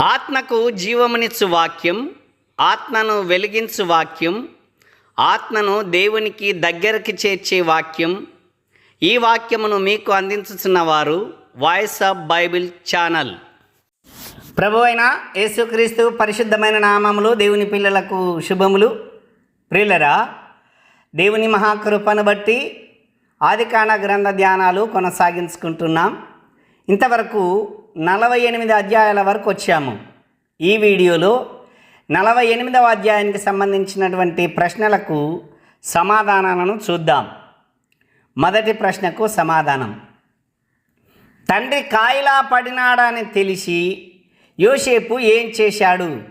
ఆత్మకు జీవమునిచ్చు వాక్యం ఆత్మను వెలిగించు వాక్యం ఆత్మను దేవునికి దగ్గరికి చేర్చే వాక్యం. ఈ వాక్యమును మీకు అందించుతున్న వారు వాయిస్ ఆఫ్ బైబిల్ ఛానల్. ప్రభు అయిన యేసుక్రీస్తు పరిశుద్ధమైన నామములు దేవుని పిల్లలకు శుభములు. ప్రియులరా దేవుని మహాకృపను బట్టి ఆదికాండ గ్రంథ ధ్యానాలు కొనసాగించుకుంటున్నాం. ఇంతవరకు నలభై ఎనిమిది అధ్యాయాల వరకు వచ్చాము. ఈ వీడియోలో నలభై ఎనిమిదవ అధ్యాయానికి సంబంధించినటువంటి ప్రశ్నలకు సమాధానాలను చూద్దాం. మొదటి ప్రశ్నకు సమాధానం. తండ్రి కాయిలా పడినాడని తెలిసి యోసేపు ఏం చేశాడు?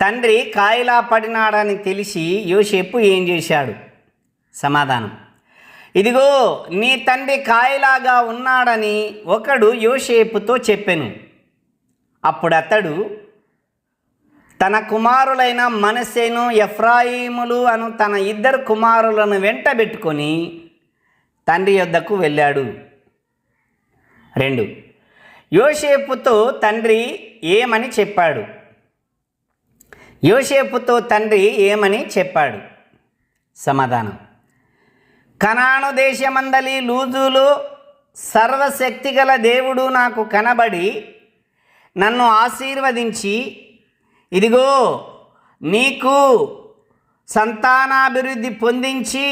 తండ్రి కాయిలా పడినాడని తెలిసి యోసేపు ఏం చేశాడు? సమాధానం. ఇదిగో నీ తండ్రి కాయలాగా ఉన్నాడని ఒకడు యోషేపుతో చెప్పెను. అప్పుడు అతడు తన కుమారులైన మనసేను ఎఫ్రాయిములు అను తన ఇద్దరు కుమారులను వెంటబెట్టుకొని తండ్రి యొద్దకు వెళ్ళాడు. రెండు యోసేపుతో తండ్రి ఏమని చెప్పాడు? యోసేపుతో తండ్రి ఏమని చెప్పాడు? సమాధానం కనాను దేశమందలి లూజులో సర్వశక్తిగల దేవుడు నాకు కనబడి నన్ను ఆశీర్వదించి ఇదిగో నీకు సంతానాభివృద్ధి పొందించి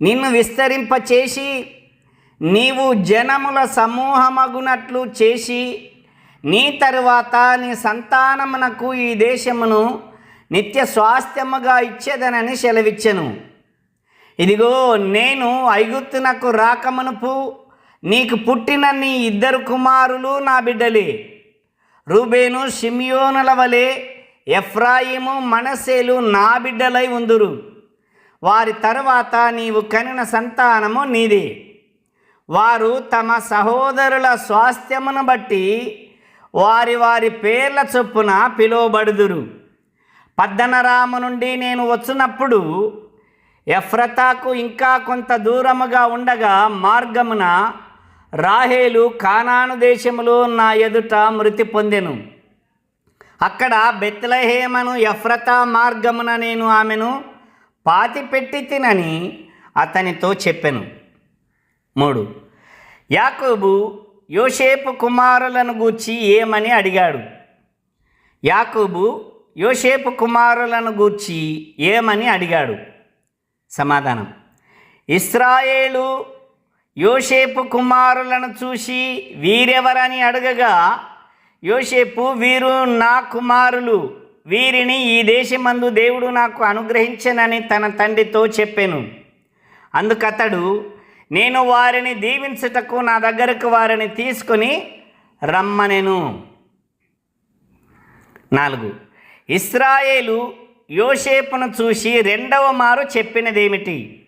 నిన్ను విస్తరింపచేసి నీవు జనముల సమూహమగునట్లు చేసి నీ తరువాత నీ సంతానమునకు ఈ దేశమును నిత్య స్వాస్థ్యముగా ఇచ్చేదనని సెలవిచ్చెను. ఇదిగో నేను ఐగుప్తునకు రాకమనుపు నీకు పుట్టిన నీ ఇద్దరు కుమారులు నా బిడ్డలే. రూబేను షిమియోనుల వలె ఎఫ్రాయిము మనసేలు నా బిడ్డలై ఉందురు. వారి తరువాత నీవు కనిన సంతానము నీదే. వారు తమ సహోదరుల స్వాస్థ్యమును బట్టి వారి వారి పేర్ల చొప్పున పిలువబడుదురు. పద్దనరాము నుండి నేను వచ్చినప్పుడు ఎఫ్రతాకు ఇంకా కొంత దూరముగా ఉండగా మార్గమున రాహేలు కానాను దేశములో నా ఎదుట మృతి పొందెను. అక్కడ బెత్లహేమను ఎఫ్రతా మార్గమున నేను ఆమెను పాతిపెట్టి తినని అతనితో చెప్పెను. మూడు. యాకోబు యోసేపు కుమారులను గూర్చి ఏమని అడిగాడు? యాకోబు యోసేపు కుమారులను గూర్చి ఏమని అడిగాడు? సమాధానం. ఇస్రాయేలు యోసేపు కుమారులను చూసి వీరెవరని అడగగా యోసేపు వీరు నా కుమారులు. వీరిని ఈ దేశమందు దేవుడు నాకు అనుగ్రహించనని తన తండ్రితో చెప్పాను. అందుకతడు నేను వారిని దీవించుటకు నా దగ్గరకు వారిని తీసుకొని రమ్మనెను. నాలుగు. ఇస్రాయేలు యోసేపును చూసి రెండవ మారు చెప్పినదేమిటి?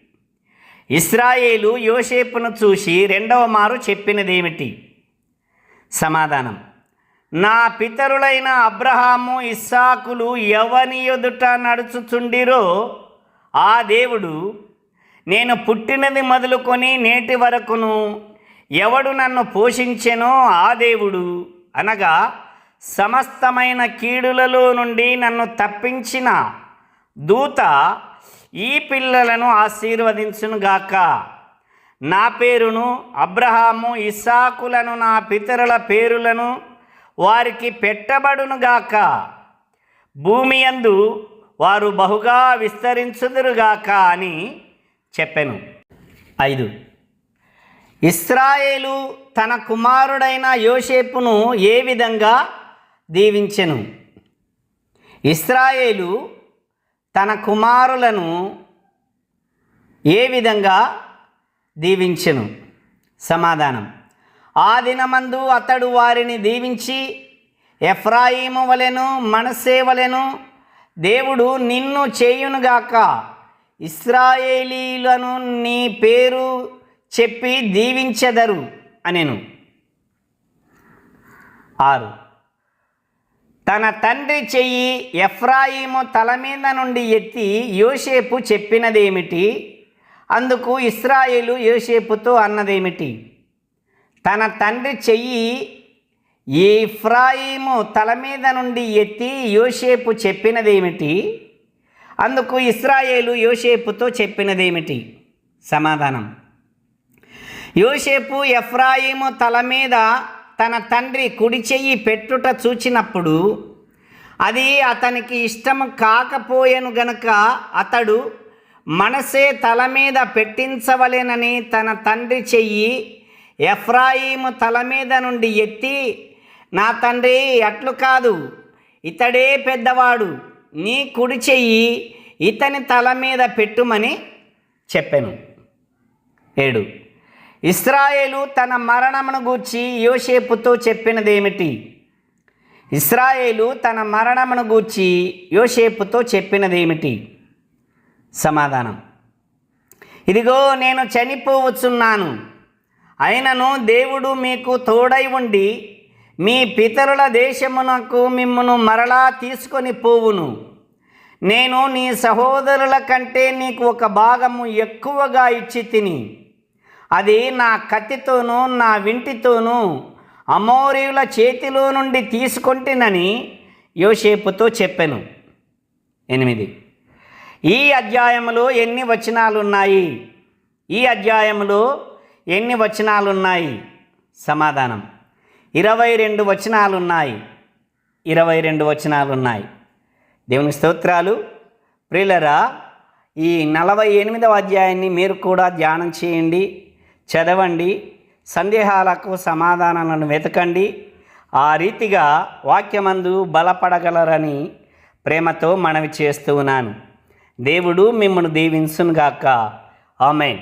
ఇస్రాయేలు యోసేపును చూసి రెండవ మారు చెప్పినదేమిటి? సమాధానం. నా పితరులైన అబ్రహాము ఇస్సాకులు ఎవని ఎదుట నడుచుచుండిరో ఆ దేవుడు నేను పుట్టినది మొదలుకొని నేటి వరకును ఎవడు నన్ను పోషించెనో ఆ దేవుడు అనగా సమస్తమైన కీడులలో నుండి నన్ను తప్పించిన దూత ఈ పిల్లలను ఆశీర్వదించునుగాక. నా పేరును అబ్రహాము ఇసాకులను నా పితరుల పేరులను వారికి పెట్టబడునుగాక. భూమి అందు వారు బహుగా విస్తరించుదురుగాక అని చెప్పెను. ఐదు. ఇస్రాయేలు తన కుమారుడైన యోసేపును ఏ విధంగా దీవించెను. ఇస్రాయేలు తన కుమారులను ఏ విధంగా దీవించెను? సమాధానం. ఆ దినమందు అతడు వారిని దీవించి ఎఫ్రాయిము వలెను మనసే వలెను దేవుడు నిన్ను చేయునుగాక ఇస్రాయేలీలను నీ పేరు చెప్పి దీవించెదరు అనెను. ఆరు. తన తండ్రి చెయ్యి ఎఫ్రాయిము తల మీద నుండి ఎత్తి యోసేపు చెప్పినదేమిటి? అందుకు ఇస్రాయేలు యోసేపుతో అన్నదేమిటి? తన తండ్రి చెయ్యి ఈ ఇఫ్రాయిము తల మీద నుండి ఎత్తి యోసేపు చెప్పినదేమిటి? అందుకు ఇస్రాయేలు యోసేపుతో చెప్పినదేమిటి? సమాధానం. యోషేపు ఎఫ్రాయిము తల మీద తన తండ్రి కుడి చెయ్యి పెట్టుట చూచినప్పుడు అది అతనికి ఇష్టం కాకపోయెను గనుక అతడు మనసే తల మీద పెట్టించవలెనని తన తండ్రి చెయ్యి ఎఫ్రాయిము తల మీద నుండి ఎత్తి నా తండ్రి అట్లు కాదు ఇతడే పెద్దవాడు నీ కుడి చెయ్యి ఇతని తల మీద పెట్టుమని చెప్పాను. ఏడు. ఇస్రాయేలు తన మరణమును గూర్చి యోసేపుతో చెప్పినదేమిటి? ఇస్రాయేలు తన మరణమును గూర్చి యోసేపుతో చెప్పినదేమిటి? సమాధానం. ఇదిగో నేను చనిపోవచ్చున్నాను. అయినను దేవుడు మీకు తోడై ఉండి మీ పితరుల దేశమునకు మిమ్మను మరలా తీసుకొని పోవును. నేను నీ సహోదరుల కంటే నీకు ఒక భాగము ఎక్కువగా ఇచ్చి తిని అది నా కత్తితోనూ నా వింటితోనూ అమోరీయుల చేతిలో నుండి తీసుకొంటినని యోసేపుతో చెప్పాను. ఎనిమిది. ఈ అధ్యాయములో ఎన్ని వచనాలు ఉన్నాయి ఈ అధ్యాయములో ఎన్ని వచనాలు ఉన్నాయి సమాధానం. ఇరవై రెండు వచనాలు ఉన్నాయి ఇరవై రెండు వచనాలు ఉన్నాయి దేవుని స్తోత్రాలు. ప్రిలరా ఈ నలభై ఎనిమిదవ అధ్యాయాన్ని మీరు కూడా ధ్యానం చేయండి. చదవండి సందేహాలకు సమాధానాలను వెతకండి ఆ రీతిగా వాక్యమందు బలపడగలరని ప్రేమతో మనవి చేస్తూ ఉన్నాను. దేవుడు మిమ్మల్ని దీవించునుగాక. ఆమెన్.